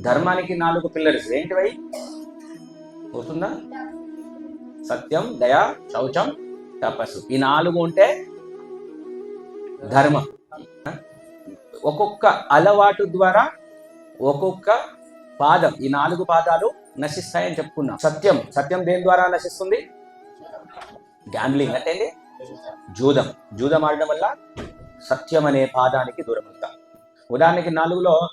ధర్మానికి నాలుగు పిల్లర్స్ ఏంటివై పోతుందా? సత్యం దయ శౌచం తపస్సు. ఈ నాలుగు ఉంటే ధర్మం. ఒక్కొక్క అలవాటు ద్వారా ఒక్కొక్క పాదం. ఈ నాలుగు పాదాలు నశిస్తాయని చెప్పుకున్నాం. సత్యం. సత్యం దేని ద్వారా నశిస్తుంది? గ్యాంబ్లింగ్. అంటే జూదం. జూదం ఆడడం వల్ల సత్యం అనే పాదానికి దూరం అవుతాం ఉదాహరణకి నాలుగులో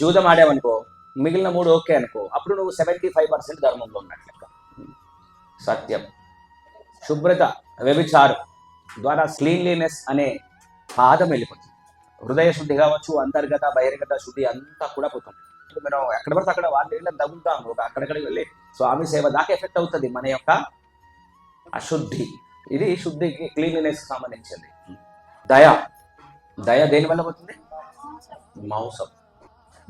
జూదం ఆడామనుకో మిగిలిన మూడు ఓకే అనుకో. అప్పుడు నువ్వు సెవెంటీ ఫైవ్ పర్సెంట్ ధర్మంలో ఉన్నట్లు సత్యం. శుభ్రత వ్యభిచారం ద్వారా క్లీన్లీనెస్ అనే పాదం వెళ్ళిపోతుంది. హృదయ శుద్ధి కావచ్చు అంతర్గత బహిర్గత శుద్ధి అంతా కూడా పోతుంది. ఇప్పుడు మనం ఎక్కడ పడితే అక్కడ వాళ్ళ నీళ్ళని తగ్గుతాం ఒక అక్కడక్కడికి వెళ్ళి స్వామి సేవ దాకా ఎఫెక్ట్ అవుతుంది మన యొక్క అశుద్ధి. ఇది శుద్ధికి క్లీన్లీనెస్ సంబంధించింది. దయ. దయ దేని వల్ల పోతుంది? మాంసం.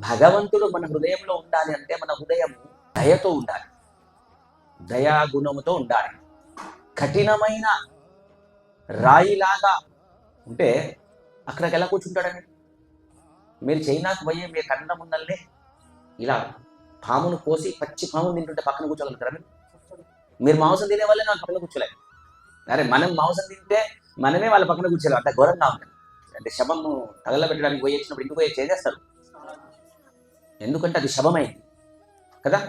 భగవంతుడు మన హృదయంలో ఉండాలి అంటే మన హృదయం దయతో ఉండాలి. దయా గుణముతో ఉండాలి. కఠినమైన రాయిలాగా ఉంటే అక్కడికి ఎలా కూర్చుంటాడండి? మీరు చైనాకు పోయి మీ కన్న ముందల్నే ఇలా పామును కోసి పచ్చి పామును తింటుంటే పక్కన కూర్చోగలుగుతారా మీరు? మీరు మాంసం తినే వాళ్ళే నాకు పక్కన కూర్చోలేదు అరే మనం మాంసం తింటే మనమే వాళ్ళ పక్కన కూర్చోలేం అంత ఘోరంగా ఉంటుంది. అంటే శవం తగలబెట్టడానికి పోయి వచ్చినప్పుడు ఇంటికి పోయి చేసేస్తారు. ఎందుకంటే అది శవమైంది. కదా?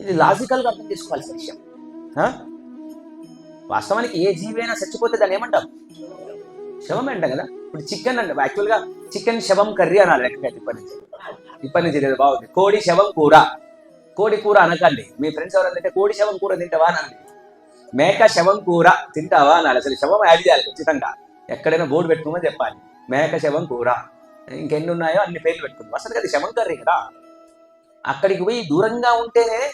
ఇది లాజికల్గా అర్థం చేసుకోవాల్సిన విషయం. వాస్తవానికి ఏ జీవి అయినా చచ్చిపోతే దాన్ని ఏమంటాం? శవం అంటాం కదా? ఇప్పుడు చికెన్ అంటే. యాక్చువల్గా చికెన్ శవం కర్రీ అనాలి లెక్క ఇప్పటి నుంచి. ఇప్పటి నుంచి లేదు బాగుంది. కోడి శవం కూర. కోడి కూర అనకండి. మీ ఫ్రెండ్స్ ఎవరైనా తింటే కోడి శవం కూర తింటావా అనండి. మేక శవం కూర తింటావా అనాలి. అసలు శవం యాడ్ చేయాలి ఖచ్చితంగా. ఎక్కడైనా బోర్డు పెట్టుకోమని చెప్పాలి. మేక శవం కూర. ఇంకెన్ని ఉన్నాయో అన్ని పేర్లు పెట్టుకుందాం. అసలు అది శవం కర్రీ కదా. అక్కడికి పోయి దూరంగా ఉంటేనే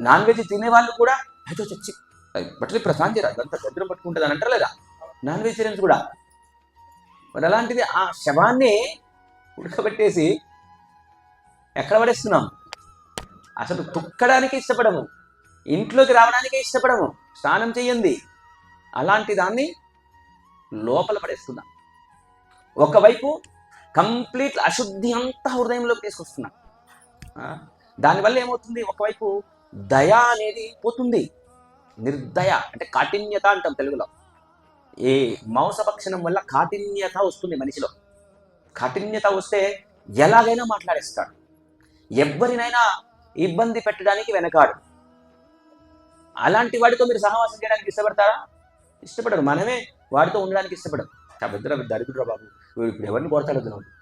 నాన్ వెజ్ తినే వాళ్ళు కూడా అయితే చచ్చి బట్టలు ప్రశాంత్ చేయరా అంత దరిద్రం పట్టుకుంటుంది అని అంటారు లేదా? నాన్ వెజిటేరియన్స్ కూడా. మరి అలాంటిది ఆ శవాన్ని ఉడకబెట్టేసి ఎక్కడ పడేస్తున్నాం? అసలు తుక్కడానికి ఇష్టపడము. ఇంట్లోకి రావడానికి ఇష్టపడము. స్నానం చెయ్యండి అలాంటి దాన్ని లోపల పడేస్తున్నాం. ఒకవైపు కంప్లీట్ అశుద్ధి అంతా హృదయంలోకి తీసుకొస్తున్నాం. దానివల్ల ఏమవుతుంది? ఒకవైపు దయ అనేది పోతుంది. నిర్దయ అంటే కాఠిన్యత అంటాం తెలుగులో. ఈ మాంసభక్షణం వల్ల కాఠిన్యత వస్తుంది మనిషిలో. కాఠిన్యత వస్తే ఎలాగైనా మాట్లాడేస్తాడు. ఎవరినైనా ఇబ్బంది పెట్టడానికి వెనకాడు. అలాంటి వాడితో మీరు సహవాసం చేయడానికి ఇష్టపడతారా? ఇష్టపడరు. మనమే వాడితో ఉండడానికి ఇష్టపడరు అభద్ర దరిద్రుడు బాబు. వీడు ఇప్పుడు ఎవరిని కోరతాడు వద్దు నువ్వు.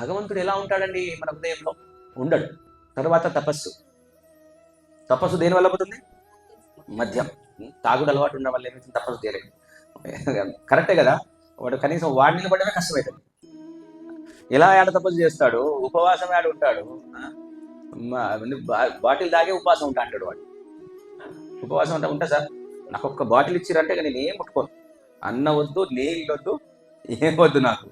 భగవంతుడు ఎలా ఉంటాడండి మన హృదయంలో? ఉండడు. తర్వాత తపస్సు. తపస్సు దేని వల్ల పోతుంది? మద్యం. తాగుడు అలవాటు ఉన్న వల్ల ఏమైతే తపస్సు చేయలేదు. కరెక్టే కదా? వాడు కనీసం వాడి నిలబడమే కష్టమవుతుంది ఎలా ఆడ తపస్సు చేస్తాడు? ఉపవాసం ఆడ ఉంటాడు. బాటిల్ తాగే ఉపవాసం ఉంటా అంటాడు వాడు. ఉపవాసం అంటే ఉంటా సార్. నాకు ఒక్క బాటిల్ ఇచ్చిరంటే నేను ఏం ముట్టుకోను. అన్న వద్దు నీళ్ళు వద్దు ఏం వద్దు నాకు.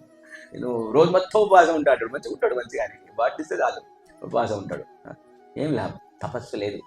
నేను రోజు మొత్తం ఉపవాసం ఉంటాడు మంచిగా ఉంటాడు మంచిగా. వాటిస్తే ఇస్తే చాలు ఉపవాసం ఉంటాడు. ఏం లాభం? తపస్సు లేదు.